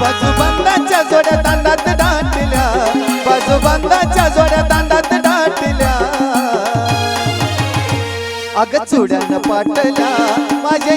बाजूबंदाच्या जोड्या दांडात दाटल्या बाजूबंदाच्या जोड्या दांडात दाटल्या अग चुड्यानं पाटल्या माझ्या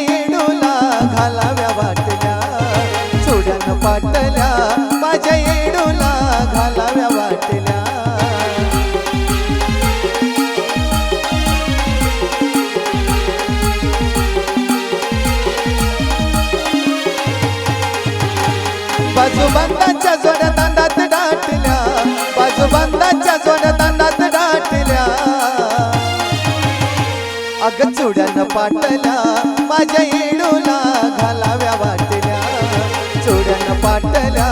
बाजूबंदाच्या जोड्या दांडात दाटल्या बाजूबंदाच्या जोड्या दांडात दाटल्या अग चुड्यानं पाटल्या माझ्या येडूला घालाव्या वाटल्या. चुड्यानं पाटल्या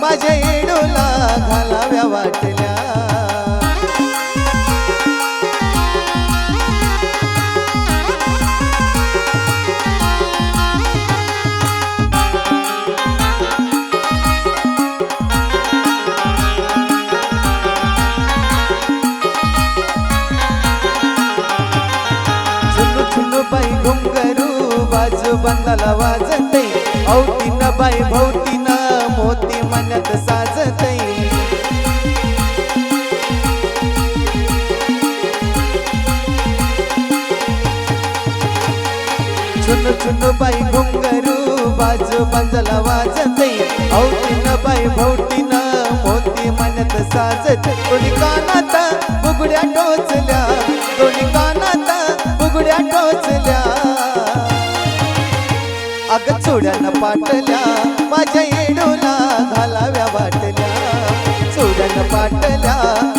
माझ्या येडूला घालाव्या वाटल्या. बाजू बंदाला वाजते औतीन बाई भोवतीन मोती मनात साजते चुन चुन बाई घुंगरू बाजू बंदाला वाजते औतीन बाई भोवतीन मोती मनात साजत कोणी कानात बुगड्या टोचल्या अग चुड्यानं पाटल्या माझ्या येडूला घालाव्या वाटल्या. चुड्यानं पाटल्या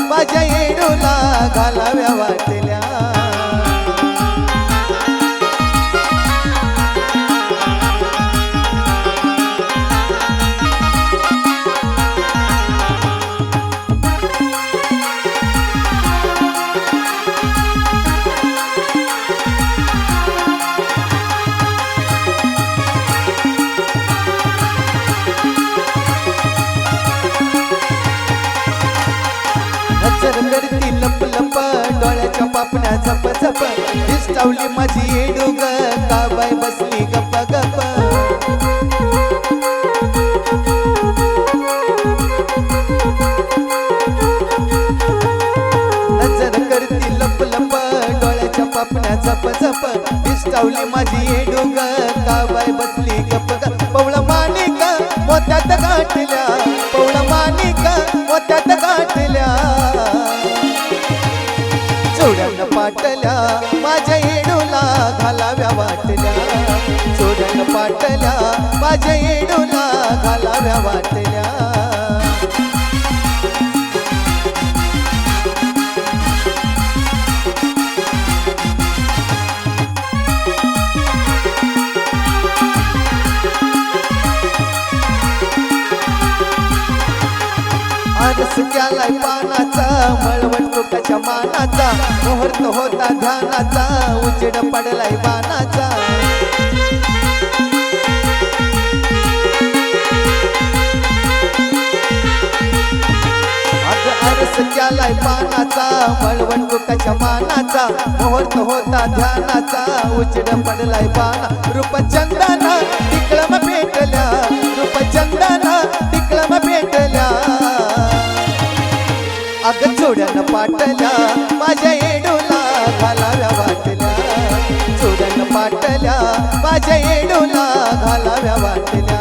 माझ्या येडूला घालाव्या वाटल्या. ती करती लप लप डोळ्याच्या पापण्या झप झप. दिसतावली माझी येडू ग काबाय बसली गप गप नजर करती लप लप डोळ्याच्या पापण्या झप झप. दिसतावली माझी येडू ग काबाय बसली पाटल्या माझ्या येडूला घालाव्या वाटल्या. चोरण पाटल्या माझ्या येडूला घालाव्या वाटल्या. आरस केलाय पानाचा मळवट कोकाच्या मानाचा मुहूर्त होता ध्यानाचा उजेड पडलाय बाणाचा. अग आरस केलाय पानाचा मळवट कोकाच्या मानाचा मुहूर्त होता ध्यानाचा उजेड पडलाय बाणा. रूप चंदन तिकळम भेटल्या रूप पाटल्या माझ्या येडूला घालाव्या वाटल्या. चोड्यानं पाटल्या माझ्या येडूला घालाव्या वाटल्या.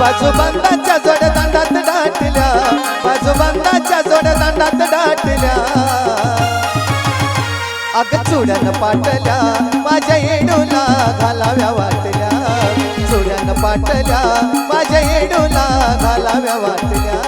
बाजूबंदाच्या जोड्या अग चुड्यान पाटल्या माझ्या येडूला घालाव्या वाटल्या. चुड्यान पाटल्या माझ्या येडूला घालाव्या वाटल्या.